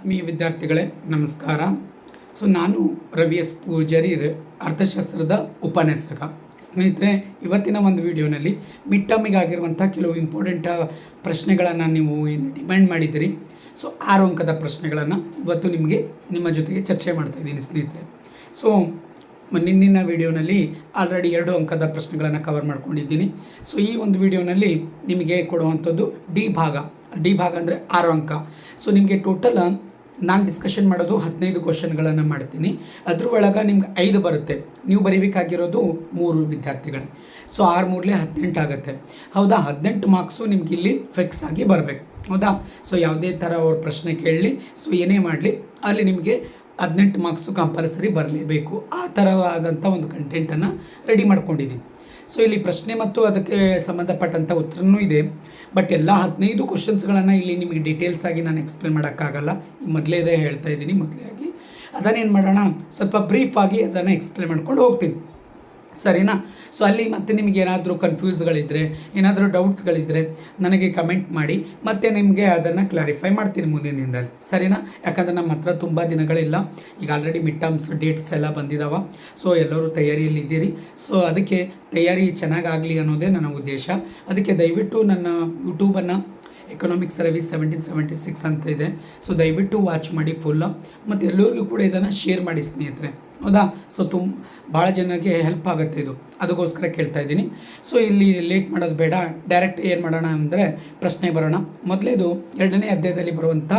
ಆತ್ಮೀಯ ವಿದ್ಯಾರ್ಥಿಗಳೇ, ನಮಸ್ಕಾರ. ಸೊ, ನಾನು ರವಿ ಎಸ್ ಪೂಜಾರಿ ಅರ್ಥಶಾಸ್ತ್ರದ ಉಪನ್ಯಾಸಕ. ಸ್ನೇಹಿತರೆ, ಇವತ್ತಿನ ಒಂದು ವಿಡಿಯೋನಲ್ಲಿ ಮಿಡ್ ಟರ್ಮಿಗೆ ಆಗಿರುವಂಥ ಕೆಲವು ಇಂಪಾರ್ಟೆಂಟ್ ಪ್ರಶ್ನೆಗಳನ್ನು ನೀವು ಏನು ಡಿಮ್ಯಾಂಡ್ ಮಾಡಿದ್ದೀರಿ. ಸೊ ಆರು ಅಂಕದ ಪ್ರಶ್ನೆಗಳನ್ನು ಇವತ್ತು ನಿಮಗೆ ನಿಮ್ಮ ಜೊತೆಗೆ ಚರ್ಚೆ ಮಾಡ್ತಾ ಇದ್ದೀನಿ ಸ್ನೇಹಿತರೆ. ಸೊ ನಿನ್ನಿನ ವಿಡಿಯೋನಲ್ಲಿ ಆಲ್ರೆಡಿ ಎರಡು ಅಂಕದ ಪ್ರಶ್ನೆಗಳನ್ನು ಕವರ್ ಮಾಡ್ಕೊಂಡಿದ್ದೀನಿ. ಸೊ, ಈ ಒಂದು ವಿಡಿಯೋನಲ್ಲಿ ನಿಮಗೆ ಕೊಡುವಂಥದ್ದು ಡಿ ಭಾಗ. ಡಿ ಭಾಗ ಅಂದರೆ ಆರು ಅಂಕ ಸೊ, ನಿಮಗೆ ಟೋಟಲ್ ನಾನು ಡಿಸ್ಕಷನ್ ಮಾಡೋದು ಹದಿನೈದು ಕ್ವಶನ್ಗಳನ್ನು ಮಾಡ್ತೀನಿ. ಅದ್ರ ಒಳಗೆ ನಿಮ್ಗೆ ಐದು ಬರುತ್ತೆ. ನೀವು ಬರೀಬೇಕಾಗಿರೋದು ಮೂರು ವಿದ್ಯಾರ್ಥಿಗಳು. ಸೊ ಆರು ಮೂರಲೇ ಹದಿನೆಂಟು ಆಗುತ್ತೆ. ಹೌದಾ? ಹದಿನೆಂಟು ಮಾರ್ಕ್ಸು ನಿಮ್ಗೆ ಇಲ್ಲಿ ಫಿಕ್ಸ್ ಆಗಿ ಬರಬೇಕು. ಹೌದಾ? ಸೊ ಯಾವುದೇ ಥರ ಅವ್ರ ಪ್ರಶ್ನೆ ಕೇಳಲಿ. ಸೊ ಏನೇ ಮಾಡಲಿ, ಅಲ್ಲಿ ನಿಮಗೆ ಹದಿನೆಂಟು ಮಾರ್ಕ್ಸು ಕಂಪಲ್ಸರಿ ಬರಲೇಬೇಕು. ಆ ಥರವಾದಂಥ ಒಂದು ಕಂಟೆಂಟನ್ನು ರೆಡಿ ಮಾಡ್ಕೊಂಡಿದ್ದೀನಿ ಸೊ ಇಲ್ಲಿ ಪ್ರಶ್ನೆ ಮತ್ತು ಅದಕ್ಕೆ ಸಂಬಂಧಪಟ್ಟಂಥ ಉತ್ತರನೂ ಇದೆ. ಬಟ್ ಎಲ್ಲ ಹದಿನೈದು ಕ್ವಶನ್ಸ್ಗಳನ್ನು ಇಲ್ಲಿ ನಿಮಗೆ ಡೀಟೇಲ್ಸ್ ಆಗಿ ನಾನು ಎಕ್ಸ್ಪ್ಲೇನ್ ಮಾಡೋಕ್ಕಾಗಲ್ಲ. ಮೊದಲೇದೇ ಹೇಳ್ತಾ ಇದ್ದೀನಿ, ಮೊದಲೇ ಆಗಿ. ಅದನ್ನೇನು ಮಾಡೋಣ? ಸ್ವಲ್ಪ ಬ್ರೀಫ್ ಆಗಿ ಅದನ್ನು ಎಕ್ಸ್ಪ್ಲೇನ್ ಮಾಡ್ಕೊಂಡು ಹೋಗ್ತೀನಿ. ಸರಿನಾ? ಸೊ ಅಲ್ಲಿ ಮತ್ತೆ ನಿಮಗೆ ಏನಾದರೂ ಕನ್ಫ್ಯೂಸ್ಗಳಿದ್ದರೆ ಏನಾದರೂ ಡೌಟ್ಸ್ಗಳಿದ್ದರೆ ನನಗೆ ಕಮೆಂಟ್ ಮಾಡಿ, ಮತ್ತೆ ನಿಮಗೆ ಅದನ್ನು ಕ್ಲಾರಿಫೈ ಮಾಡ್ತೀನಿ ಮುಂದಿನ ದಿನದಲ್ಲಿ. ಸರಿನಾ? ಯಾಕಂದರೆ ನಮ್ಮ ಹತ್ರ ತುಂಬ ದಿನಗಳಿಲ್ಲ. ಈಗ ಆಲ್ರೆಡಿ ಮಿಡ್ ಟರ್ಮ್ಸ್ ಡೇಟ್ಸ್ ಎಲ್ಲ ಬಂದಿದ್ದಾವೆ ಸೊ ಎಲ್ಲರೂ ತಯಾರಿಯಲ್ಲಿದ್ದೀರಿ ಸೊ ಅದಕ್ಕೆ ತಯಾರಿ ಚೆನ್ನಾಗಾಗಲಿ ಅನ್ನೋದೇ ನನ್ನ ಉದ್ದೇಶ. ಅದಕ್ಕೆ ದಯವಿಟ್ಟು ನನ್ನ ಯೂಟ್ಯೂಬನ್ನು economic service seventeen seventy six ಅಂತ ಇದೆ. ಸೊ ದಯವಿಟ್ಟು ವಾಚ್ ಮಾಡಿ ಫುಲ್ಲ ಮತ್ತು ಎಲ್ಲರಿಗೂ ಕೂಡ ಇದನ್ನು ಶೇರ್ ಮಾಡಿ ಸ್ನೇಹಿತರೆ. ಹೌದಾ? ಸೊ ತುಂಬ ಭಾಳ ಜನಕ್ಕೆ ಹೆಲ್ಪ್ ಆಗುತ್ತೆ ಇದು. ಅದಕ್ಕೋಸ್ಕರ ಕೇಳ್ತಾ ಇದ್ದೀನಿ. ಸೊ ಇಲ್ಲಿ ಲೇಟ್ ಮಾಡೋದು ಬೇಡ. ಡೈರೆಕ್ಟ್ ಏನು ಮಾಡೋಣ ಅಂದರೆ ಪ್ರಶ್ನೆ ಬರೋಣ. ಮೊದಲೇದು ಎರಡನೇ ಅಧ್ಯಾಯದಲ್ಲಿ ಬರುವಂಥ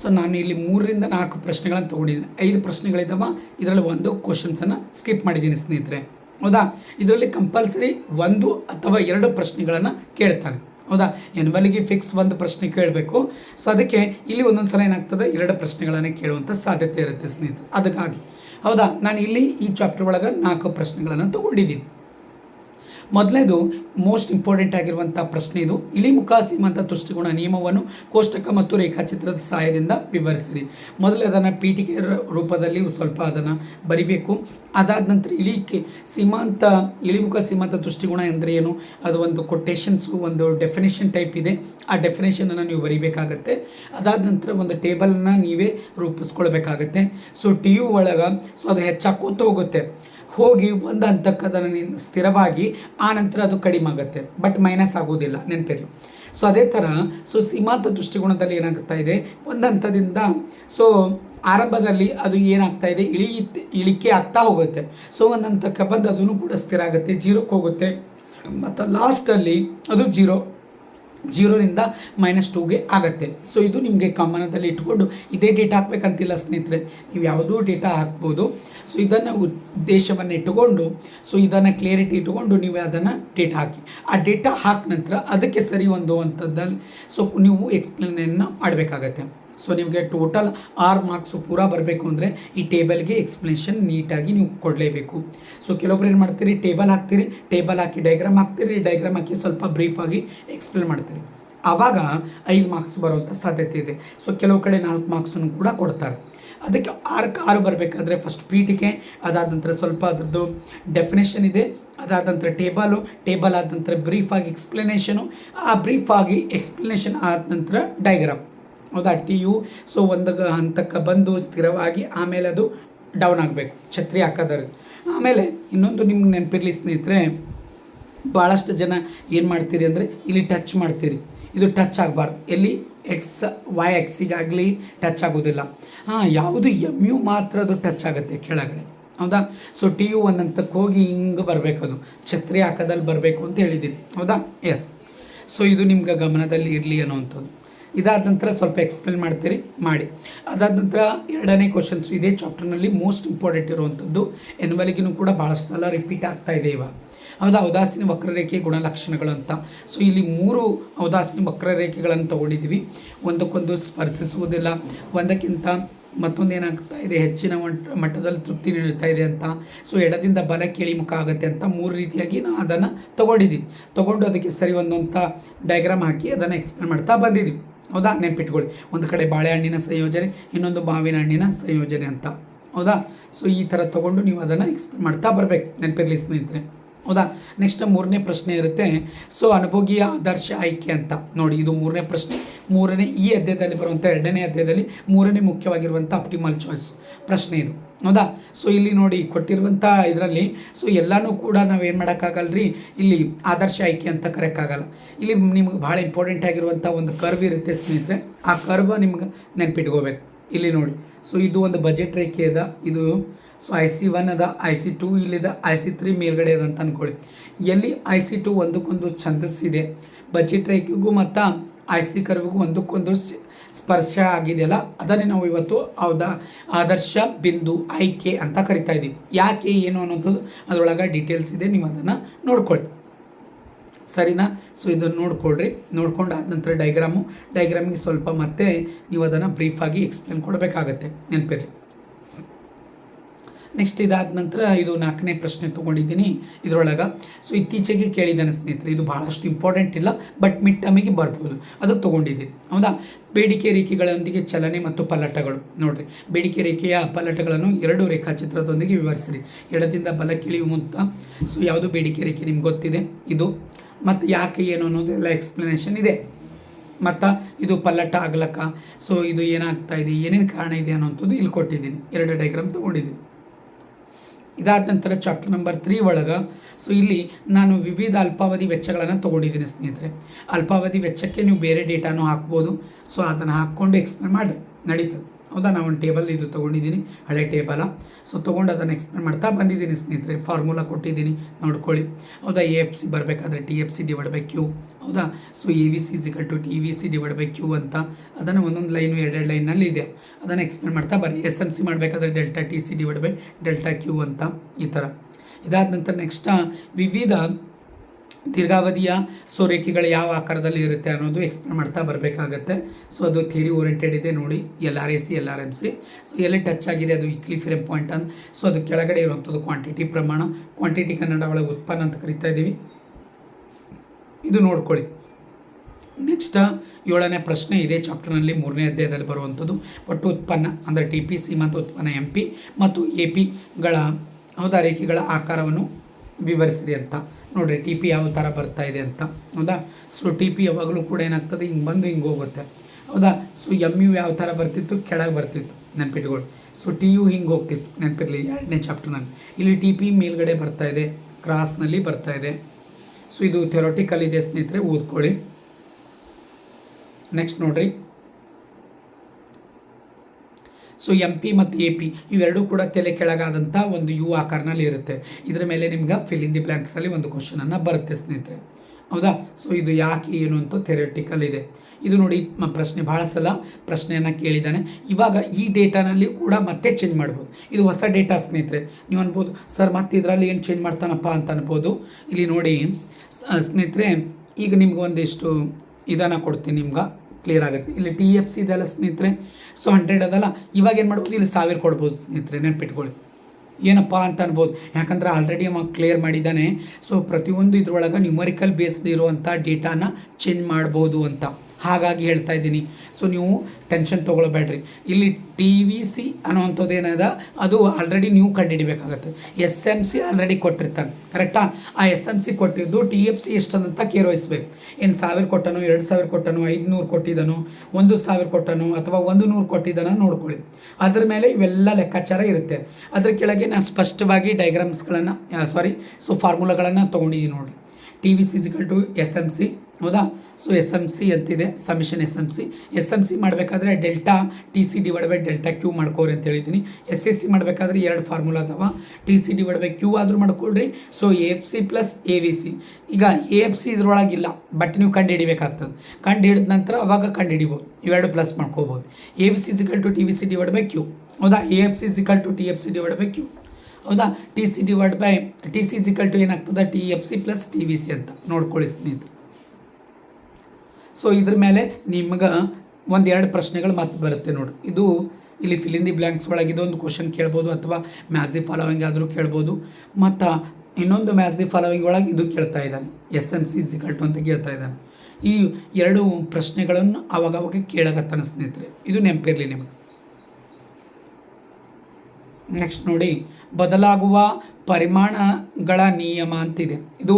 ಸೊ ನಾನು ಇಲ್ಲಿ ಮೂರರಿಂದ ನಾಲ್ಕು ಪ್ರಶ್ನೆಗಳನ್ನು ತೊಗೊಂಡಿದ್ದೀನಿ. ಐದು ಪ್ರಶ್ನೆಗಳಿದ್ದಾವ ಇದರಲ್ಲಿ ಒಂದು ಕ್ವಶನ್ಸನ್ನು ಸ್ಕಿಪ್ ಮಾಡಿದ್ದೀನಿ ಸ್ನೇಹಿತರೆ. ಹೌದಾ? ಇದರಲ್ಲಿ ಕಂಪಲ್ಸರಿ ಒಂದು ಅಥವಾ ಎರಡು ಪ್ರಶ್ನೆಗಳನ್ನು ಕೇಳ್ತಾನೆ ಹೌದಾ? ಎನ್ವಲಿಗೆ ಫಿಕ್ಸ್ ಒಂದು ಪ್ರಶ್ನೆ ಕೇಳಬೇಕು. ಸೊ ಅದಕ್ಕೆ ಇಲ್ಲಿ ಒಂದೊಂದು ಸಲ ಏನಾಗ್ತದೆ? ಎರಡು ಪ್ರಶ್ನೆಗಳನ್ನು ಕೇಳುವಂಥ ಸಾಧ್ಯತೆ ಇರುತ್ತೆ ಸ್ನೇಹಿತರೆ. ಅದಕ್ಕಾಗಿ. ಹೌದಾ? ನಾನು ಇಲ್ಲಿ ಈ ಚಾಪ್ಟರ್ ಒಳಗೆ ನಾಲ್ಕು ಪ್ರಶ್ನೆಗಳನ್ನು ತಗೊಂಡಿದ್ದೀನಿ. ಮೊದಲನೇದು ಮೋಸ್ಟ್ ಇಂಪಾರ್ಟೆಂಟ್ ಆಗಿರುವಂಥ ಪ್ರಶ್ನೆ ಇದು. ಇಳಿಮುಖ ಸೀಮಂತ, ತುಷ್ಟಿಗುಣ ನಿಯಮವನ್ನು ಕೋಷ್ಟಕ ಮತ್ತು ರೇಖಾಚಿತ್ರದ ಸಹಾಯದಿಂದ ವಿವರಿಸಿರಿ. ಮೊದಲು ಅದನ್ನು ಪೀಠಿಕೆ ರೂಪದಲ್ಲಿ ಸ್ವಲ್ಪ ಅದನ್ನು ಬರಿಬೇಕು. ಅದಾದ ನಂತರ ಇಳಿಕೆ, ಸೀಮಾಂತ ಇಳಿಮುಖ ಸೀಮಾಂತ, ತುಷ್ಟಿಗುಣ ಅಂದರೆ ಏನು? ಅದು ಒಂದು ಕೊಟೇಶನ್ಸು ಒಂದು ಡೆಫಿನೇಷನ್ ಟೈಪ್ ಇದೆ. ಆ ಡೆಫಿನೇಷನನ್ನು ನೀವು ಬರಿಬೇಕಾಗತ್ತೆ. ಅದಾದ ನಂತರ ಒಂದು ಟೇಬಲನ್ನು ನೀವೇ ರೂಪಿಸ್ಕೊಳ್ಬೇಕಾಗತ್ತೆ. ಸೊ ಟಿ ಯು ಒಳಗೆ ಸೊ ಅದು ಹೆಚ್ಚಾಕೋತ ಹೋಗುತ್ತೆ. ಹೋಗಿ ಒಂದು ಹಂತಕ್ಕೆ ಅದನ್ನು ನೀನು ಸ್ಥಿರವಾಗಿ, ಆ ನಂತರ ಅದು ಕಡಿಮೆ ಆಗುತ್ತೆ. ಬಟ್ ಮೈನಸ್ ಆಗೋದಿಲ್ಲ ನೆನಪಿರಿ ಸೊ ಅದೇ ಥರ ಸೊ ಸೀಮಾಂತ ದೃಷ್ಟಿಕೋನದಲ್ಲಿ ಏನಾಗ್ತಾ ಇದೆ? ಒಂದು ಹಂತದಿಂದ ಸೊ ಆರಂಭದಲ್ಲಿ ಅದು ಏನಾಗ್ತಾ ಇದೆ? ಇಳಿ, ಇಳಿಕೆ ಆಗ್ತಾ ಹೋಗುತ್ತೆ. ಸೊ ಒಂದು ಹಂತಕ್ಕೆ ಬಂದು ಅದನ್ನು ಕೂಡ ಸ್ಥಿರ ಆಗುತ್ತೆ. ಜೀರೋಕ್ಕೆ ಹೋಗುತ್ತೆ. ಮತ್ತು ಲಾಸ್ಟಲ್ಲಿ ಅದು ಜೀರೋ. ಜೀರೋನಿಂದ ಮೈನಸ್ ಟೂಗೆ ಆಗುತ್ತೆ. ಸೊ ಇದು ನಿಮಗೆ ಕಾಮನದಲ್ಲಿ ಇಟ್ಕೊಂಡು ಇದೇ ಡೇಟಾ ಹಾಕ್ಬೇಕಂತಿಲ್ಲ ಸ್ನೇಹಿತರೆ. ನೀವು ಯಾವುದೂ ಡೇಟಾ ಹಾಕ್ಬೋದು. ಸೊ ಇದನ್ನು ಉದ್ದೇಶವನ್ನು ಇಟ್ಟುಕೊಂಡು ಸೊ ಇದನ್ನು ಕ್ಲಿಯರಿಟಿ ಇಟ್ಟುಕೊಂಡು ನೀವು ಅದನ್ನು ಡೇಟಾ ಹಾಕಿ. ಆ ಡೇಟಾ ಹಾಕಿ ನಂತರ ಅದಕ್ಕೆ ಸರಿ ಹೊಂದುವಂಥದ್ದಲ್ಲಿ ಸೊ ನೀವು ಎಕ್ಸ್ಪ್ಲೇನನ್ನು ಮಾಡಬೇಕಾಗತ್ತೆ. ಸೊ ನಿಮಗೆ ಟೋಟಲ್ ಆರು ಮಾರ್ಕ್ಸು ಪೂರ ಬರಬೇಕು ಅಂದರೆ ಈ ಟೇಬಲ್ಗೆ ಎಕ್ಸ್ಪ್ಲನೇಷನ್ ನೀಟಾಗಿ ನೀವು ಕೊಡಲೇಬೇಕು. ಸೊ ಕೆಲವೊಬ್ರು ಏನು ಮಾಡ್ತೀರಿ? ಟೇಬಲ್ ಹಾಕ್ತೀರಿ ಟೇಬಲ್ ಹಾಕಿ ಡೈಗ್ರಾಮ್ ಹಾಕ್ತೀರಿ ಡೈಗ್ರಾಮ್ ಹಾಕಿ ಸ್ವಲ್ಪ ಬ್ರೀಫಾಗಿ ಎಕ್ಸ್ಪ್ಲೇನ್ ಮಾಡ್ತೀರಿ. ಆವಾಗ ಐದು ಮಾರ್ಕ್ಸ್ ಬರುವಂಥ ಸಾಧ್ಯತೆ ಇದೆ. ಸೊ ಕೆಲವು ಕಡೆ ನಾಲ್ಕು ಮಾರ್ಕ್ಸನ್ನು ಕೂಡ ಕೊಡ್ತಾರೆ. ಅದಕ್ಕೆ ಆರು ಆರು ಬರಬೇಕಾದ್ರೆ ಫಸ್ಟ್ ಪೀಠಿಗೆ ಅದಾದ ನಂತರ ಸ್ವಲ್ಪ ಅದರದ್ದು ಡೆಫಿನೇಷನ್ ಇದೆ. ಅದಾದ ನಂತರ ಟೇಬಲು ಟೇಬಲ್ ಆದ ನಂತರ ಬ್ರೀಫಾಗಿ ಎಕ್ಸ್ಪ್ಲನೇಷನು ಆ ಬ್ರೀಫಾಗಿ ಎಕ್ಸ್ಪ್ಲನೇಷನ್ ಆದ ನಂತರ ಡೈಗ್ರಾಮ್ ಹೌದಾ? ಟಿ ಯು ಸೊ, ಒಂದು ಹಂತಕ್ಕೆ ಬಂದು ಸ್ಥಿರವಾಗಿ ಆಮೇಲೆ ಅದು ಡೌನ್ ಆಗಬೇಕು. ಛತ್ರಿ ಹಾಕೋದ್ರ ಆಮೇಲೆ ಇನ್ನೊಂದು ನಿಮ್ಗೆ ನೆನಪಿರಲಿ ಸ್ನೇಹಿತರೆ ಭಾಳಷ್ಟು ಜನ ಏನು ಮಾಡ್ತೀರಿ ಅಂದರೆ ಇಲ್ಲಿ ಟಚ್ ಮಾಡ್ತೀರಿ. ಇದು ಟಚ್ ಆಗಬಾರ್ದು. ಎಲ್ಲಿ? ಎಕ್ಸ್, ವೈ ಎಕ್ಸಿಗಾಗಲಿ ಟಚ್ ಆಗೋದಿಲ್ಲ. ಹಾಂ, ಯಾವುದು ಎಂ ಯು ಮಾತ್ರ ಅದು ಟಚ್ ಆಗುತ್ತೆ ಕೆಳಗಡೆ. ಹೌದಾ? ಸೊ ಟಿ ಯು ಒಂದು ಹಂತಕ್ಕೆ ಹೋಗಿ ಹಿಂಗೆ ಬರಬೇಕು ಅದು. ಛತ್ರಿ ಹಾಕೋದಲ್ಲಿ ಬರಬೇಕು ಅಂತ ಹೇಳಿದ್ದೀನಿ ಹೌದಾ? ಎಸ್. ಸೊ, ಇದು ನಿಮ್ಗೆ ಗಮನದಲ್ಲಿ ಇರಲಿ ಅನ್ನೋವಂಥದ್ದು. ಇದಾದ ನಂತರ ಸ್ವಲ್ಪ ಎಕ್ಸ್ಪ್ಲೇನ್ ಮಾಡ್ತೀರಿ, ಮಾಡಿ. ಅದಾದ ನಂತರ ಎರಡನೇ ಕ್ವಶನ್ಸ್ ಇದೇ ಚಾಪ್ಟರ್ನಲ್ಲಿ ಮೋಸ್ಟ್ ಇಂಪಾರ್ಟೆಂಟ್ ಇರುವಂಥದ್ದು. ಎನ್ವಲಿಗೂ ಕೂಡ ಭಾಳಷ್ಟು ಸಲ ರಿಪೀಟ್ ಆಗ್ತಾ ಇದೆ ಇವಾಗ ಹೌದಾ? ಔದಾಸೀನ ವಕ್ರರೇಖೆ ಗುಣಲಕ್ಷಣಗಳು ಅಂತ. ಸೊ ಇಲ್ಲಿ ಮೂರು ಉದಾಸೀನ ವಕ್ರರೇಖೆಗಳನ್ನು ತಗೊಂಡಿದ್ದೀವಿ ಒಂದಕ್ಕೊಂದು ಸ್ಪರ್ಶಿಸುವುದಿಲ್ಲ, ಒಂದಕ್ಕಿಂತ ಮತ್ತೊಂದು ಏನಾಗ್ತಾ ಇದೆ? ಹೆಚ್ಚಿನ ಮಟ್ಟ ಮಟ್ಟದಲ್ಲಿ ತೃಪ್ತಿ ನೀಡ್ತಾ ಇದೆ ಅಂತ. ಸೊ ಎಡದಿಂದ ಬಲಕ್ಕೆ ಇಳಿಮುಖ ಆಗುತ್ತೆ ಅಂತ ಮೂರು ರೀತಿಯಾಗಿ ನಾವು ಅದನ್ನು ತೊಗೊಂಡಿದ್ದೀವಿ ತೊಗೊಂಡು ಅದಕ್ಕೆ ಸರಿ ಒಂದೊಂಥ ಡಯಾಗ್ರಾಮ್ ಹಾಕಿ ಅದನ್ನು ಎಕ್ಸ್ಪ್ಲೇನ್ ಮಾಡ್ತಾ ಬಂದಿದ್ದೀವಿ ಹೌದಾ? ನೆನ್ಪಿಟ್ಕೊಳ್ಳಿ. ಒಂದು ಕಡೆ ಬಾಳೆಹಣ್ಣಿನ ಸಂಯೋಜನೆ, ಇನ್ನೊಂದು ಮಾವಿನ ಹಣ್ಣಿನ ಸಂಯೋಜನೆ ಅಂತ. ಹೌದಾ? ಸೊ ಈ ಥರ ತೊಗೊಂಡು ನೀವು ಅದನ್ನು ಎಕ್ಸ್ಪ್ಲೇನ್ ಮಾಡ್ತಾ ಬರಬೇಕು. ನೆನಪಿರಲಿ ಸ್ನೇಹಿತರೆ. ಹೌದಾ? ನೆಕ್ಸ್ಟ್ ಮೂರನೇ ಪ್ರಶ್ನೆ ಇರುತ್ತೆ. ಸೊ ಅನುಭೋಗಿಯ ಆದರ್ಶ ಆಯ್ಕೆ ಅಂತ. ನೋಡಿ, ಇದು ಮೂರನೇ ಪ್ರಶ್ನೆ. ಮೂರನೇ ಈ ಅಧ್ಯಾಯದಲ್ಲಿ ಬರುವಂಥ ಎರಡನೇ ಅಧ್ಯಾಯದಲ್ಲಿ ಮೂರನೇ ಮುಖ್ಯವಾಗಿರುವಂಥ ಆಪ್ಟಿಮಲ್ ಚಾಯ್ಸ್ ಪ್ರಶ್ನೆ ಇದು. ಹೌದಾ? ಸೊ ಇಲ್ಲಿ ನೋಡಿ ಕೊಟ್ಟಿರುವಂಥ ಇದರಲ್ಲಿ ಸೊ ಎಲ್ಲನೂ ಕೂಡ ನಾವು ಏನು ಮಾಡೋಕ್ಕಾಗಲ್ರಿ? ಇಲ್ಲಿ ಆದರ್ಶ ಆಯ್ಕೆ ಅಂತ ಕರೆಯೋಕ್ಕಾಗಲ್ಲ. ಇಲ್ಲಿ ನಿಮ್ಗೆ ಭಾಳ ಇಂಪಾರ್ಟೆಂಟ್ ಆಗಿರುವಂಥ ಒಂದು ಕರ್ವ್ ಇರುತ್ತೆ ಸ್ನೇಹಿತರೆ. ಆ ಕರ್ವ್ ನಿಮ್ಗೆ ನೆನ್ಪಿಟ್ಕೋಬೇಕು. ಇಲ್ಲಿ ನೋಡಿ. ಸೊ ಇದು ಒಂದು ಬಜೆಟ್ ರೇಖೆ ಅದ ಇದು ಸೊ ಐ ಸಿ ಒನ್ ಅದ, ಐ ಸಿ ಟೂ ಇಲ್ಲಿದೆ, ಐ ಸಿ ತ್ರೀ ಮೇಲ್ಗಡೆ ಅದ ಅಂತ ಅಂದ್ಕೊಳ್ಳಿ ಎಲ್ಲಿ ಐ ಸಿ ಟು ಒಂದಕ್ಕೊಂದು ಛಂದಸ್ಸಿದೆ ಬಜೆಟ್ ರೇಖೆಗೂ ಮತ್ತು ಐ ಸಿ ಕರ್ವಿಗೂ ಒಂದಕ್ಕೊಂದು ಸ್ಪರ್ಶ ಆಗಿದೆಯಲ್ಲ, ಅದನ್ನೇ ನಾವು ಇವತ್ತು ಅವ್ದ ಆದರ್ಶ ಬಿಂದು ಆಯ್ಕೆ ಅಂತ ಕರಿತಾ ಇದ್ದೀವಿ. ಯಾಕೆ, ಏನು ಅನ್ನೋಂಥದ್ದು ಅದರೊಳಗೆ ಡೀಟೇಲ್ಸ್ ಇದೆ, ನೀವು ಅದನ್ನು ನೋಡ್ಕೊಳ್ಳಿ. ಸರಿನಾ? ಸೊ ಇದನ್ನು ನೋಡ್ಕೊಳ್ರಿ, ನೋಡ್ಕೊಂಡು ಆದ ನಂತರ ಡೈಗ್ರಾಮು ಡೈಗ್ರಾಮಿಗೆ ಸ್ವಲ್ಪ ಮತ್ತೆ ನೀವು ಅದನ್ನು ಬ್ರೀಫಾಗಿ ಎಕ್ಸ್ಪ್ಲೇನ್ ಕೊಡಬೇಕಾಗತ್ತೆ. ನೆನಪಿರಿ ನೆಕ್ಸ್ಟ್ ಇದಾದ ನಂತರ ಇದು ನಾಲ್ಕನೇ ಪ್ರಶ್ನೆ ತೊಗೊಂಡಿದ್ದೀನಿ ಇದರೊಳಗೆ. ಸೊ ಇತ್ತೀಚೆಗೆ ಕೇಳಿದ್ದಾನೆ ಸ್ನೇಹಿತರೆ, ಇದು ಭಾಳಷ್ಟು ಇಂಪಾರ್ಟೆಂಟ್ ಇಲ್ಲ ಬಟ್ ಮಿಡ್ ಟರ್ಮಿಗೆ ಬರ್ಬೋದು. ಅದಕ್ಕೆ ತೊಗೊಂಡಿದ್ದೀನಿ ಹೌದಾ? ಬೇಡಿಕೆ ರೇಖೆಗಳೊಂದಿಗೆ ಚಲನೆ ಮತ್ತು ಪಲ್ಲಟಗಳು. ನೋಡಿರಿ, ಬೇಡಿಕೆ ರೇಖೆಯ ಪಲ್ಲಟಗಳನ್ನು ಎರಡು ರೇಖಾಚಿತ್ರದೊಂದಿಗೆ ವಿವರಿಸಿರಿ. ಎಡದಿಂದ ಬಲ ಇಳಿಯುವ ಮುಂತ ಸೊ ಯಾವುದು ಬೇಡಿಕೆ ರೇಖೆ ನಿಮ್ಗೆ ಗೊತ್ತಿದೆ? ಇದು. ಮತ್ತು ಯಾಕೆ ಏನು ಅನ್ನೋದು ಎಲ್ಲ ಎಕ್ಸ್ಪ್ಲನೇಷನ್ ಇದೆ. ಮತ್ತು ಇದು ಪಲ್ಲಟ ಆಗ್ಲಕ್ಕ? ಸೊ ಇದು ಏನಾಗ್ತಾ ಇದೆ? ಏನೇನು ಕಾರಣ ಇದೆ ಅನ್ನೋಂಥದ್ದು ಇಲ್ಲಿ ಕೊಟ್ಟಿದ್ದೀನಿ. ಎರಡು ಡೈಗ್ರಾಮ್ ತೊಗೊಂಡಿದ್ದೀನಿ. ಇದಾದ ನಂತರ ಚಾಪ್ಟರ್ ನಂಬರ್ ತ್ರೀ ಒಳಗೆ ಸೊ ಇಲ್ಲಿ ನಾನು ವಿವಿಧ ಅಲ್ಪಾವಧಿ ವೆಚ್ಚಗಳನ್ನು ತೊಗೊಂಡಿದ್ದೀನಿ ಸ್ನೇಹಿತರೆ. ಅಲ್ಪಾವಧಿ ವೆಚ್ಚಕ್ಕೆ ನೀವು ಬೇರೆ ಡೇಟಾನು ಹಾಕ್ಬೋದು. ಸೊ ಅದನ್ನು ಹಾಕ್ಕೊಂಡು ಎಕ್ಸ್ಪ್ಲೇನ್ ಮಾಡಿರಿ. ನಡೀತದೆ. ಹೌದಾ? ನಾನು ಒಂದು ಟೇಬಲ್ ಇದು ತೊಗೊಂಡಿದ್ದೀನಿ ಹಳೆ ಟೇಬಲ ಸೊ ತೊಗೊಂಡು ಅದನ್ನು ಎಕ್ಸ್ಪ್ಲೇನ್ ಮಾಡ್ತಾ ಬಂದಿದ್ದೀನಿ ಸ್ನೇಹಿತರೆ. ಫಾರ್ಮುಲಾ ಕೊಟ್ಟಿದ್ದೀನಿ ನೋಡ್ಕೊಳ್ಳಿ. ಹೌದಾ? ಎ ಎಫ್ ಸಿ ಬರಬೇಕಾದ್ರೆ T F C divide by Q ಹೌದಾ? So A V C is equal to T V C divide by Q ಅಂತ. ಅದನ್ನು ಒಂದೊಂದು ಲೈನು ಎರಡೆರಡು ಲೈನಲ್ಲಿ ಇದೆ. ಅದನ್ನು ಎಕ್ಸ್ಪ್ಲೇನ್ ಮಾಡ್ತಾ ಬರ್ರಿ. ಎಸ್ ಎಂ ಸಿ ಮಾಡಬೇಕಾದ್ರೆ delta T C divide by delta Q ಅಂತ. ಈ ಥರ ಇದಾದ ನಂತರ ನೆಕ್ಸ್ಟ್ ವಿವಿಧ ದೀರ್ಘಾವಧಿಯ ಸೊ ರೇಖೆಗಳು ಯಾವ ಆಕಾರದಲ್ಲಿ ಇರುತ್ತೆ ಅನ್ನೋದು ಎಕ್ಸ್ಪ್ಲೇನ್ ಮಾಡ್ತಾ ಬರಬೇಕಾಗತ್ತೆ. ಸೊ ಅದು ಥಿಯರಿ ಓರಿಯೆಂಟೆಡ್ ಇದೆ ನೋಡಿ L R A C L R M C so ಎಲ್ಲಿ ಟಚ್ ಆಗಿದೆ, ಅದು ಇಕ್ಲಿಫಿರಮ್ ಪಾಯಿಂಟ್ ಅಂತ ಸೊ ಅದು ಕೆಳಗಡೆ ಇರುವಂಥದ್ದು ಕ್ವಾಂಟಿಟಿ ಪ್ರಮಾಣ. ಕ್ವಾಂಟಿಟಿ ಕನ್ನಡ ಒಳಗೆ ಉತ್ಪನ್ನ ಅಂತ ಕರಿತಾ ಇದ್ದೀವಿ. ಇದು ನೋಡ್ಕೊಳ್ಳಿ. ನೆಕ್ಸ್ಟ್ ಏಳನೇ ಪ್ರಶ್ನೆ ಇದೇ ಚಾಪ್ಟರ್ನಲ್ಲಿ ಮೂರನೇ ಅಧ್ಯಾಯದಲ್ಲಿ ಬರುವಂಥದ್ದು. ಒಟ್ಟು ಉತ್ಪನ್ನ, ಅಂದರೆ ಟಿ ಪಿ ಸಿ ಮತ್ತು ಉತ್ಪನ್ನ ಎಂ ಪಿ ಮತ್ತು ಎ ಪಿಗಳ ಹೌದಾ ರೇಖೆಗಳ ಆಕಾರವನ್ನು ವಿವರಿಸಿರಿ ಅಂತ. ನೋಡಿರಿ ಟಿ ಪಿ ಯಾವ ಥರ ಬರ್ತಾ ಇದೆ ಅಂತ. ಹೌದಾ? ಸೊ ಟಿ ಪಿ ಯಾವಾಗಲೂ ಕೂಡ ಏನಾಗ್ತದೆ, ಹಿಂಗೆ ಬಂದು ಹಿಂಗೆ ಹೋಗುತ್ತೆ. ಹೌದಾ? ಸೊ ಎಂ ಯು ಯಾವ ಥರ ಬರ್ತಿತ್ತು? ಕೆಳಗೆ ಬರ್ತಿತ್ತು ನೆನ್ಪಿಟ್ಕೊಳ್ಳಿ. ಸೊ ಟಿ ಯು ಹಿಂಗೆ ಹೋಗ್ತಿತ್ತು ನೆನಪಿರಲಿ, ಎರಡನೇ ಚಾಪ್ಟರ್ನಲ್ಲಿ ಇಲ್ಲಿ ಟಿ ಪಿ ಮೇಲ್ಗಡೆ ಬರ್ತಾ ಇದೆ ಕ್ರಾಸ್ನಲ್ಲಿ ಬರ್ತಾ ಇದೆ. ಸೊ ಇದು ಥೆರೋಟಿಕಲ್ ಇದೆ ಸ್ನೇಹಿತರೆ, ಓದ್ಕೊಳ್ಳಿ. ನೆಕ್ಸ್ಟ್ ನೋಡ್ರಿ. ಸೊ ಎಂ ಪಿ ಮತ್ತು ಎ ಪಿ ಇವೆರಡೂ ಕೂಡ ತಲೆ ಕೆಳಗಾದಂಥ ಒಂದು ಯು ಆಕಾರನಲ್ಲಿ ಇರುತ್ತೆ. ಇದರ ಮೇಲೆ ನಿಮ್ಗೆ ಫಿಲ್ ಇನ್ ದಿ ಬ್ಲ್ಯಾಂಕ್ಸಲ್ಲಿ ಒಂದು ಕ್ವಶನನ್ನು ಬರುತ್ತೆ ಸ್ನೇಹಿತರೆ. ಹೌದಾ? ಸೊ ಇದು ಯಾಕೆ, ಏನು ಅಂತ ಥೆರೆಟಿಕಲ್ ಇದೆ. ಇದು ನೋಡಿ ಪ್ರಶ್ನೆ ಭಾಳ ಸಲ ಪ್ರಶ್ನೆಯನ್ನು ಕೇಳಿದ್ದಾನೆ. ಇವಾಗ ಈ ಡೇಟಾನಲ್ಲಿ ಕೂಡ ಮತ್ತೆ ಚೇಂಜ್ ಮಾಡ್ಬೋದು. ಇದು ಹೊಸ ಡೇಟಾ ಸ್ನೇಹಿತರೆ. ನೀವು ಅನ್ಬೋದು, ಸರ್, ಮತ್ತೆ ಇದರಲ್ಲಿ ಏನು ಚೇಂಜ್ ಮಾಡ್ತಾನಪ್ಪ? ಅಂತ ಅನ್ಬೋದು. ಇಲ್ಲಿ ನೋಡಿ ಸ್ನೇಹಿತರೆ, ಈಗ ನಿಮ್ಗೆ ಒಂದಿಷ್ಟು ಇದನ್ನು ಕೊಡ್ತೀನಿ ನಿಮ್ಗೆ. ಕ್ಲಿಯರ್ ಆಗುತ್ತೆ. ಇಲ್ಲಿ ಟಿ ಎಫ್ ಸಿ ಇದೆಲ್ಲ ಸ್ನೇಹಿತರೆ? ಸೊ ಹಂಡ್ರೆಡ್ ಅದಲ್ಲ. ಇವಾಗ ಏನು ಮಾಡ್ಬೋದು? ಇಲ್ಲಿ ಸಾವಿರ ಕೊಡ್ಬೋದು ಸ್ನೇಹಿತರೆ, ನೆನ್ಪಿಟ್ಕೊಳ್ಳಿ. ಏನಪ್ಪ ಅಂತ ಅನ್ಬೋದು. ಯಾಕಂದ್ರೆ ಆಲ್ರೆಡಿ ಅವ ಕ್ಲಿಯರ್ ಮಾಡಿದ್ದಾನೆ. ಸೊ ಪ್ರತಿಯೊಂದು ಇದ್ರೊಳಗೆ ನ್ಯೂಮರಿಕಲ್ ಬೇಸ್ಡ್ ಇರುವಂಥ ಡೇಟಾನ ಚೇಂಜ್ ಮಾಡ್ಬೋದು ಅಂತ. ಹಾಗಾಗಿ ಹೇಳ್ತಾ ಇದ್ದೀನಿ. ಸೊ ನೀವು ಟೆನ್ಷನ್ ತೊಗೊಳ್ಬೇಡ್ರಿ. ಇಲ್ಲಿ ಟಿ ವಿ ಸಿ ಅನ್ನೋವಂಥದ್ದು ಏನದ, ಅದು ಆಲ್ರೆಡಿ ನೀವು ಕಂಡುಹಿಡಿಬೇಕಾಗತ್ತೆ. ಎಸ್ ಎಂ ಸಿ ಆಲ್ರೆಡಿ ಕೊಟ್ಟಿರ್ತಾನೆ ಕರೆಕ್ಟಾ ಆ? ಎಸ್ ಎಂ ಸಿ ಕೊಟ್ಟಿದ್ದು ಟಿ ಎಫ್ ಸಿ ಎಷ್ಟಂತ ಕೇರ್ ವಹಿಸ್ಬೇಕು. ಏನು ಸಾವಿರ ಕೊಟ್ಟನೋ, ಎರಡು ಸಾವಿರ ಕೊಟ್ಟನು, ಐದುನೂರು ಕೊಟ್ಟಿದ್ದನು, ಒಂದು ಸಾವಿರ ಕೊಟ್ಟನೋ, ಅಥವಾ ಒಂದು ನೂರು ಕೊಟ್ಟಿದ್ದಾನ ನೋಡ್ಕೊಳ್ಳಿ. ಅದ್ರ ಮೇಲೆ ಇವೆಲ್ಲ ಲೆಕ್ಕಾಚಾರ ಇರುತ್ತೆ. ಅದ್ರ ಕೆಳಗೆ ನಾನು ಸ್ಪಷ್ಟವಾಗಿ ಡೈಗ್ರಾಮ್ಸ್ಗಳನ್ನು ಸಾರಿ ಸೊ ಫಾರ್ಮುಲಾಗಳನ್ನು ತೊಗೊಂಡಿದ್ದೀನಿ ನೋಡಿರಿ. T V C is equal to S M C ಹೌದಾ ಸೊ ಎಸ್ ಎಂ ಸಿ ಅಂತಿದೆ summation S M C S M C ಮಾಡಬೇಕಾದ್ರೆ delta T C divide by delta Q ಮಾಡ್ಕೋರಿ ಅಂತ ಹೇಳಿದ್ದೀನಿ. ಎಸ್ ಎಸ್ ಸಿ ಮಾಡಬೇಕಾದ್ರೆ ಎರಡು ಫಾರ್ಮುಲಾ ಅದಾವ. T C divide by Q ಆದರೂ ಮಾಡ್ಕೊಳ್ರಿ. So A F C plus A V C ಈಗ A F C ಇದ್ರೊಳಗಿಲ್ಲ ಬಟ್ ನೀವು ಕಂಡು ಹಿಡಿಬೇಕಾಗ್ತದೆ ಕಂಡು ಹಿಡಿದ ನಂತರ ಅವಾಗ ಕಂಡು ಹಿಡಿಬೋದು ಇವೆರಡು ಪ್ಲಸ್ ಮಾಡ್ಕೋಬೋದು A V C equal to T V C divide by Q ಹೌದಾ? A F C equal to T F C divide by Q ಹೌದಾ? T C divide by T C equal to ಏನಾಗ್ತದೆ? T F C plus T V C ಅಂತ. ನೋಡ್ಕೊಳ್ಳಿ ಸ್ನೇಹಿತರೆ. So ಇದ್ರ ಮೇಲೆ ನಿಮ್ಗೆ ಒಂದೆರಡು ಪ್ರಶ್ನೆಗಳು ಮತ್ತೆ ಬರುತ್ತೆ ನೋಡಿ. ಇದು ಇಲ್ಲಿ ಫಿಲಿಂದಿ ಬ್ಲ್ಯಾಂಕ್ಸ್ ಒಳಗೆ ಇದೊಂದು ಕ್ವಶನ್ ಕೇಳ್ಬೋದು ಅಥವಾ ಮ್ಯಾಚ್ ದಿ ಫಾಲೋವಿಂಗ್ ಆದರೂ ಕೇಳ್ಬೋದು. ಮತ್ತು ಇನ್ನೊಂದು ಮ್ಯಾಸ್ ದಿ ಫಾಲೋವಿಂಗ್ ಒಳಗೆ ಇದು ಕೇಳ್ತಾ ಇದ್ದಾನೆ. ಎಸ್ ಎಂ ಸಿ ಸಿಗಲ್ಟು ಅಂತ ಕೇಳ್ತಾ ಇದ್ದಾನೆ. ಈ ಎರಡು ಪ್ರಶ್ನೆಗಳನ್ನು ಅವಾಗವಾಗ ಕೇಳಕತ್ತಾನ ಸ್ನೇಹಿತರೆ. ಇದು ನೆನಪಿರಲಿ ನಿಮಗೆ. ನೆಕ್ಸ್ಟ್ ನೋಡಿ. ಬದಲಾಗುವ ಪರಿಮಾಣಗಳ ನಿಯಮ ಅಂತಿದೆ. ಇದು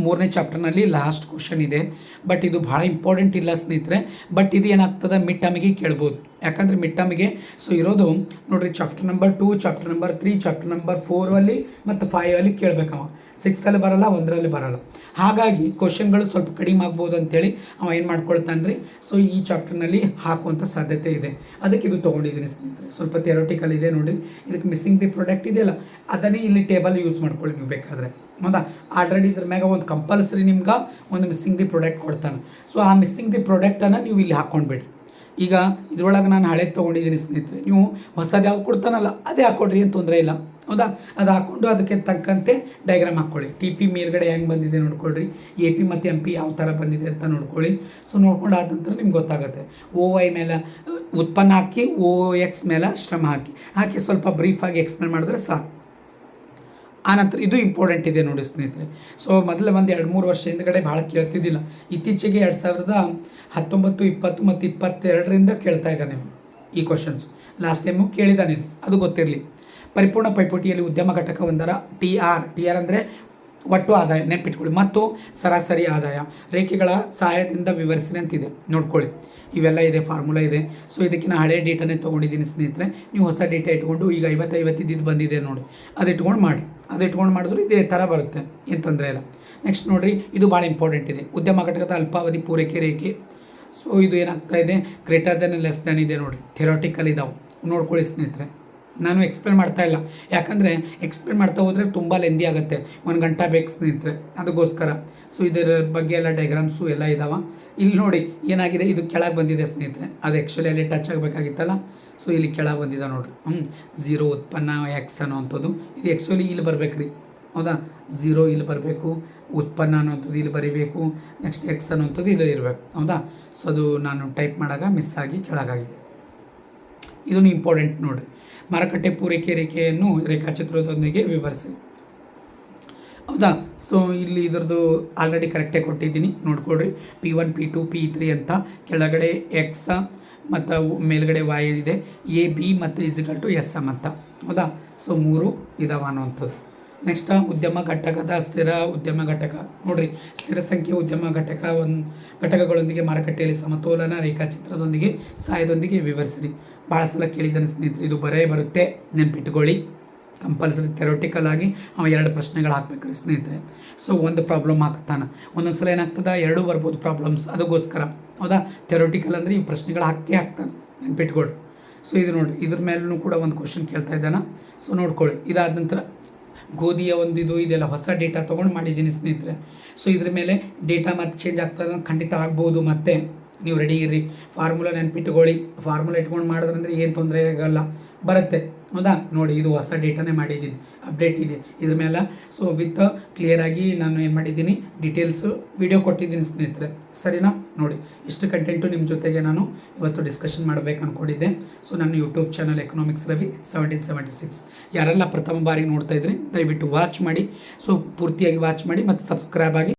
ಮೂರನೇ ಚಾಪ್ಟರ್ನಲ್ಲಿ ಲಾಸ್ಟ್ ಕ್ವಶನ್ ಇದೆ. ಬಟ್ ಇದು ಭಾಳ ಇಂಪಾರ್ಟೆಂಟ್ ಇಲ್ಲ ಸ್ನೇಹಿತರೆ. ಬಟ್ ಇದು ಏನಾಗ್ತದೆ? ಮಿಡ್ ಟರ್ಮಿಗೆ ಕೇಳ್ಬೋದು. ಯಾಕಂದರೆ ಮಿಡ್ ಸೊ ಇರೋದು ನೋಡಿರಿ chapter number two chapter number three chapter number ಫೋರಲ್ಲಿ ಮತ್ತು ಫೈವಲ್ಲಿ ಕೇಳಬೇಕವ. ಸಿಕ್ಸಲ್ಲಿ ಬರಲ್ಲ, ಒಂದರಲ್ಲಿ ಬರಲ್ಲ. ಹಾಗಾಗಿ ಕ್ವಶನ್ಗಳು ಸ್ವಲ್ಪ ಕಡಿಮೆ ಆಗ್ಬೋದು ಅಂತೇಳಿ ಅವ ಏನು ಮಾಡ್ಕೊಳ್ತಾನೆ ರೀ ಸೊ ಈ ಚಾಪ್ಟರ್ನಲ್ಲಿ ಹಾಕುವಂಥ ಸಾಧ್ಯತೆ ಇದೆ. ಅದಕ್ಕೆ ಇದು ತೊಗೊಂಡಿದ್ದೀನಿ ಸ್ನೇಹಿತರೆ. ಸ್ವಲ್ಪ ಥೆರೋಟಿಕಲ್ ಇದೆ ನೋಡಿ ಇದಕ್ಕೆ ಮಿಸ್ಸಿಂಗ್ ದಿ ಪ್ರಾಡಕ್ಟ್ ಇದೆಯಲ್ಲ, ಅದನ್ನೇ ಇಲ್ಲಿ ಟೇಬಲ್ ಯೂಸ್ ಮಾಡ್ಕೊಳ್ಳಿ ನೀವು ಬೇಕಾದರೆ. ಹೌದಾ? ಆಲ್ರೆಡಿ ಇದ್ರ ಮ್ಯಾಗ ಒಂದು ಕಂಪಲ್ಸರಿ ನಿಮ್ಗೆ ಒಂದು ಮಿಸ್ಸಿಂಗ್ ದಿ ಪ್ರಾಡಕ್ಟ್ ಕೊಡ್ತಾನೆ. ಸೊ ಆ ಮಿಸ್ಸಿಂಗ್ ದಿ ಪ್ರಾಡಕ್ಟನ್ನು ನೀವು ಇಲ್ಲಿ ಹಾಕ್ಕೊಂಡ್ಬಿಡಿ ಈಗ ಇದ್ರೊಳಗೆ ನಾನು ಹಳೆ ತೊಗೊಂಡಿದ್ದೀನಿ ಸ್ನೇಹಿತರೆ. ನೀವು ಹೊಸದು ಯಾವ ಕೊಡ್ತಾನಲ್ಲ, ಅದೇ ಹಾಕ್ಕೊಡ್ರಿ ಏನು ತೊಂದರೆ ಇಲ್ಲ. ಹೌದಾ? ಅದು ಹಾಕ್ಕೊಂಡು ಅದಕ್ಕೆ ತಕ್ಕಂತೆ ಡಯಾಗ್ರಾಮ್ ಹಾಕ್ಕೊಳ್ಳಿ. ಟಿ ಪಿ ಮೇಲ್ಗಡೆ ಹೆಂಗೆ ಬಂದಿದೆ ನೋಡ್ಕೊಳ್ರಿ. ಎ ಪಿ ಮತ್ತು ಎಂ ಪಿ ಯಾವ ಥರ ಬಂದಿದೆ ಅಂತ ನೋಡ್ಕೊಳ್ಳಿ. ಸೊ ನೋಡ್ಕೊಂಡು ಆದ ನಂತರ ನಿಮ್ಗೆ ಗೊತ್ತಾಗುತ್ತೆ. ಓ ವೈ ಮೇಲೆ, ಉತ್ಪನ್ನ ಹಾಕಿ ಓ ಎಕ್ಸ್ ಮೇಲೆ ಶ್ರಮ ಹಾಕಿ. ಹಾಕಿ ಸ್ವಲ್ಪ ಬ್ರೀಫಾಗಿ ಎಕ್ಸ್ಪ್ಲೇನ್ ಮಾಡಿದ್ರೆ ಸಾಕು. ಆನಂತರ ಇದು ಇಂಪಾರ್ಟೆಂಟ್ ಇದೆ ನೋಡಿ ಸ್ನೇಹಿತರೆ. ಸೊ ಮೊದಲು ಒಂದು ಎರಡು ಮೂರು ವರ್ಷ ಹಿಂದ್ಗಡೆ ಭಾಳ ಕೇಳ್ತಿದ್ದಿಲ್ಲ. ಇತ್ತೀಚೆಗೆ ಎರಡು ಸಾವಿರದ ಹತ್ತೊಂಬತ್ತು, ಇಪ್ಪತ್ತು ಮತ್ತು ಇಪ್ಪತ್ತೆರಡರಿಂದ ಕೇಳ್ತಾ ಇದ್ದಾನೆ ಈ ಕ್ವಶನ್ಸ್ ಲಾಸ್ಟ್ ಟೈಮು ಕೇಳಿದ್ದಾನೆ ಅದು ಗೊತ್ತಿರಲಿ. ಪರಿಪೂರ್ಣ ಪೈಪೋಟಿಯಲ್ಲಿ ಉದ್ಯಮ ಘಟಕ ಒಂದರ ಟಿ ಆರ್ ಟಿ ಆರ್ ಅಂದರೆ ಒಟ್ಟು ಆದಾಯ, ನೆನಪಿಟ್ಕೊಳ್ಳಿ. ಮತ್ತು ಸರಾಸರಿ ಆದಾಯ, ರೇಖೆಗಳ ಸಹಾಯದಿಂದ ವಿವರಿಸಿದಂತಿದೆ ನೋಡ್ಕೊಳ್ಳಿ. ಇವೆಲ್ಲ ಇದೆ ಫಾರ್ಮುಲಾ ಇದೆ. ಸೊ ಇದಕ್ಕಿಂತ ಹಳೆ ಡೇಟಾನೇ ತೊಗೊಂಡಿದ್ದೀನಿ ಸ್ನೇಹಿತರೆ. ನೀವು ಹೊಸ ಡೇಟಾ ಇಟ್ಕೊಂಡು ಈಗ ಐವತ್ತು ಐವತ್ತಿದ್ದು ಬಂದಿದೆ ನೋಡಿ. ಅದು ಇಟ್ಕೊಂಡು ಮಾಡಿ. ಅದು ಇಟ್ಕೊಂಡು ಮಾಡಿದ್ರು ಇದೇ ಥರ ಬರುತ್ತೆ. ಏನು ತೊಂದರೆ ಇಲ್ಲ. ನೆಕ್ಸ್ಟ್ ನೋಡಿರಿ, ಇದು ಭಾಳ ಇಂಪಾರ್ಟೆಂಟ್ ಇದೆ. ಉದ್ಯಮ ಘಟಕದ ಅಲ್ಪಾವಧಿ ಪೂರೈಕೆ ರೇಖೆ. ಸೊ ಇದು ಏನಾಗ್ತಾ ಇದೆ? ಗ್ರೇಟರ್ ದೆನ್ ಲೆಸ್ ದೆನ್ ಇದೆ ನೋಡಿ ಥೆರೋಟಿಕಲ್ ಇದಾವೆ. ನೋಡ್ಕೊಳ್ಳಿ ಸ್ನೇಹಿತರೆ. ನಾನು ಎಕ್ಸ್ಪ್ಲೇನ್ ಮಾಡ್ತಾ ಇಲ್ಲ. ಯಾಕಂದರೆ ಎಕ್ಸ್ಪ್ಲೇನ್ ಮಾಡ್ತಾ ಹೋದರೆ ತುಂಬ ಲೆಂದಿ ಆಗುತ್ತೆ. ಒಂದು ಗಂಟೆ ಬೇಕು ಸ್ನೇಹಿತರೆ. ಅದಕ್ಕೋಸ್ಕರ. ಸೊ ಇದರ ಬಗ್ಗೆ ಎಲ್ಲ ಡಯಾಗ್ರಾಮ್ಸು ಎಲ್ಲ ಇದಾವೆ. ಇಲ್ಲಿ ನೋಡಿ ಏನಾಗಿದೆ? ಇದು ಕೆಳಗೆ ಬಂದಿದೆ ಸ್ನೇಹಿತರೆ. ಅದು ಆ್ಯಕ್ಚುಲಿ ಅಲ್ಲಿ ಟಚ್ ಆಗಬೇಕಾಗಿತ್ತಲ್ಲ? ಸೊ ಇಲ್ಲಿ ಕೆಳಗೆ ಬಂದಿದೆ ನೋಡಿರಿ. ಹ್ಞೂ ಝೀರೋ ಉತ್ಪನ್ನ ಎಕ್ಸ್ ಅನ್ನೋವಂಥದ್ದು. ಇದು ಆ್ಯಕ್ಚುಲಿ ಇಲ್ಲಿ ಬರಬೇಕು ರೀ ಹೌದಾ? ಝೀರೋ ಇಲ್ಲಿ ಬರಬೇಕು. ಉತ್ಪನ್ನ ಅನ್ನೋಂಥದ್ದು ಇಲ್ಲಿ ಬರೀಬೇಕು. ನೆಕ್ಸ್ಟ್ ಎಕ್ಸ್ ಅನ್ನೋಂಥದ್ದು ಇಲ್ಲಿ ಇರಬೇಕು. ಹೌದಾ? ಸೊ ಅದು ನಾನು ಟೈಪ್ ಮಾಡಾಗ ಮಿಸ್ ಆಗಿ ಕೆಳಗಾಗಿದೆ. ಇದನ್ನು ಇಂಪಾರ್ಟೆಂಟ್ ನೋಡಿರಿ. ಮಾರುಕಟ್ಟೆ ಪೂರೈಕೆ ರೇಖೆಯನ್ನು ರೇಖಾಚಿತ್ರದೊಂದಿಗೆ ವಿವರಿಸಿ. ಹೌದಾ? ಸೊ ಇಲ್ಲಿ ಇದ್ರದ್ದು ಆಲ್ರೆಡಿ ಕರೆಕ್ಟೇ ಕೊಟ್ಟಿದ್ದೀನಿ. ನೋಡ್ಕೊಳ್ರಿ. P one P two P three ಅಂತ. ಕೆಳಗಡೆ ಎಕ್ಸ ಮತ್ತು ಮೇಲ್ಗಡೆ ವಾಯ್ ಇದೆ. ಎ ಬಿ ಮತ್ತು ಇಜಿಕಲ್ ಟು ಎಸ್ ಎಂ ಅಂತ. ಹೌದಾ? ಸೊ ಮೂರು ಇದಾವ ಅನ್ನುವಂಥದ್ದು. ನೆಕ್ಸ್ಟ್ ಉದ್ಯಮ ಘಟಕದ ಸ್ಥಿರ ಉದ್ಯಮ ಘಟಕ. ನೋಡಿರಿ. ಸ್ಥಿರ ಸಂಖ್ಯೆ ಉದ್ಯಮ ಘಟಕ ಒಂದು, ಘಟಕಗಳೊಂದಿಗೆ ಮಾರುಕಟ್ಟೆಯಲ್ಲಿ ಸಮತೋಲನ ರೇಖಾಚಿತ್ರದೊಂದಿಗೆ, ಸಹಾಯದೊಂದಿಗೆ ವಿವರಿಸಿರಿ. ಭಾಳ ಸಲ ಕೇಳಿದ್ದಾನೆ ಸ್ನೇಹಿತರೆ, ಇದು ಬರೇ ಬರುತ್ತೆ. ನೆನ್ಪಿಟ್ಕೊಳ್ಳಿ. ಕಂಪಲ್ಸರಿ ಥೆರೋಟಿಕಲ್ ಆಗಿ ಅವ ಎರಡು ಪ್ರಶ್ನೆಗಳು ಹಾಕ್ಬೇಕು ಸ್ನೇಹಿತರೆ. ಸೊ ಒಂದು ಪ್ರಾಬ್ಲಮ್ ಹಾಕ್ತಾನೆ. ಒಂದೊಂದು ಸಲ ಏನಾಗ್ತದೆ? ಎರಡೂ ಬರ್ಬೋದು ಪ್ರಾಬ್ಲಮ್ಸ್ ಅದಕ್ಕೋಸ್ಕರ. ಹೌದಾ? ಥೆರೋಟಿಕಲ್ ಅಂದರೆ ಈ ಪ್ರಶ್ನೆಗಳು ಹಾಕೇ ಹಾಕ್ತಾನೆ. ನೆನ್ಪಿಟ್ಕೊಳ್ಳಿ ಸೊ ಇದು ನೋಡಿ ಇದ್ರ ಮೇಲೂ ಕೂಡ ಒಂದು ಕ್ವಶನ್ ಕೇಳ್ತಾ ಇದ್ದಾನ. ಸೊ ನೋಡ್ಕೊಳ್ಳಿ. ಇದಾದ ನಂತರ ಗೋಧಿಯ ಒಂದು ಇದು, ಇದೆಲ್ಲ ಹೊಸ ಡೇಟಾ ತೊಗೊಂಡು ಮಾಡಿದ್ದೀನಿ ಸ್ನೇಹಿತರೆ. ಸೊ ಇದ್ರ ಮೇಲೆ ಡೇಟಾ ಮತ್ತೆ ಚೇಂಜ್ ಆಗ್ತದೆ? ಖಂಡಿತ ಆಗ್ಬೋದು ಮತ್ತೆ. ನೀವು ರೆಡಿ ಇರ್ರಿ. ಫಾರ್ಮುಲಾ ನೆನ್ಪಿಟ್ಕೊಳ್ಳಿ. ಫಾರ್ಮುಲಾ ಇಟ್ಕೊಂಡು ಮಾಡಿದ್ರಂದ್ರೆ ಏನು ತೊಂದರೆ ಆಗಲ್ಲ ಬರುತ್ತೆ. ಹೌದಾ? ನೋಡಿ, ಇದು ಹೊಸ ಡೇಟಾನೇ ಮಾಡಿದ್ದೀನಿ. ಅಪ್ಡೇಟ್ ಇದೆ. ಇದ್ರ ಮೇಲೆ ಸೊ ವಿತ್ ಕ್ಲಿಯರಾಗಿ ನಾನು ಏನು ಮಾಡಿದ್ದೀನಿ? ಡೀಟೇಲ್ಸು ವಿಡಿಯೋ ಕೊಟ್ಟಿದ್ದೀನಿ ಸ್ನೇಹಿತರೆ. ಸರಿನಾ? ನೋಡಿ, ಇಷ್ಟು ಕಂಟೆಂಟು ನಿಮ್ಮ ಜೊತೆಗೆ ನಾನು ಇವತ್ತು ಡಿಸ್ಕಷನ್ ಮಾಡಬೇಕು ಅಂದ್ಕೊಂಡಿದ್ದೆ ಸೊ ನನ್ನ YouTube channel economics Ravi seventeen seventy six ಯಾರೆಲ್ಲ ಪ್ರಥಮ ಬಾರಿ ನೋಡ್ತಾ ಇದ್ರಿ, ದಯವಿಟ್ಟು ವಾಚ್ ಮಾಡಿ. ಸೊ ಪೂರ್ತಿಯಾಗಿ ವಾಚ್ ಮಾಡಿ ಮತ್ತು ಸಬ್ಸ್ಕ್ರೈಬ್ ಆಗಿ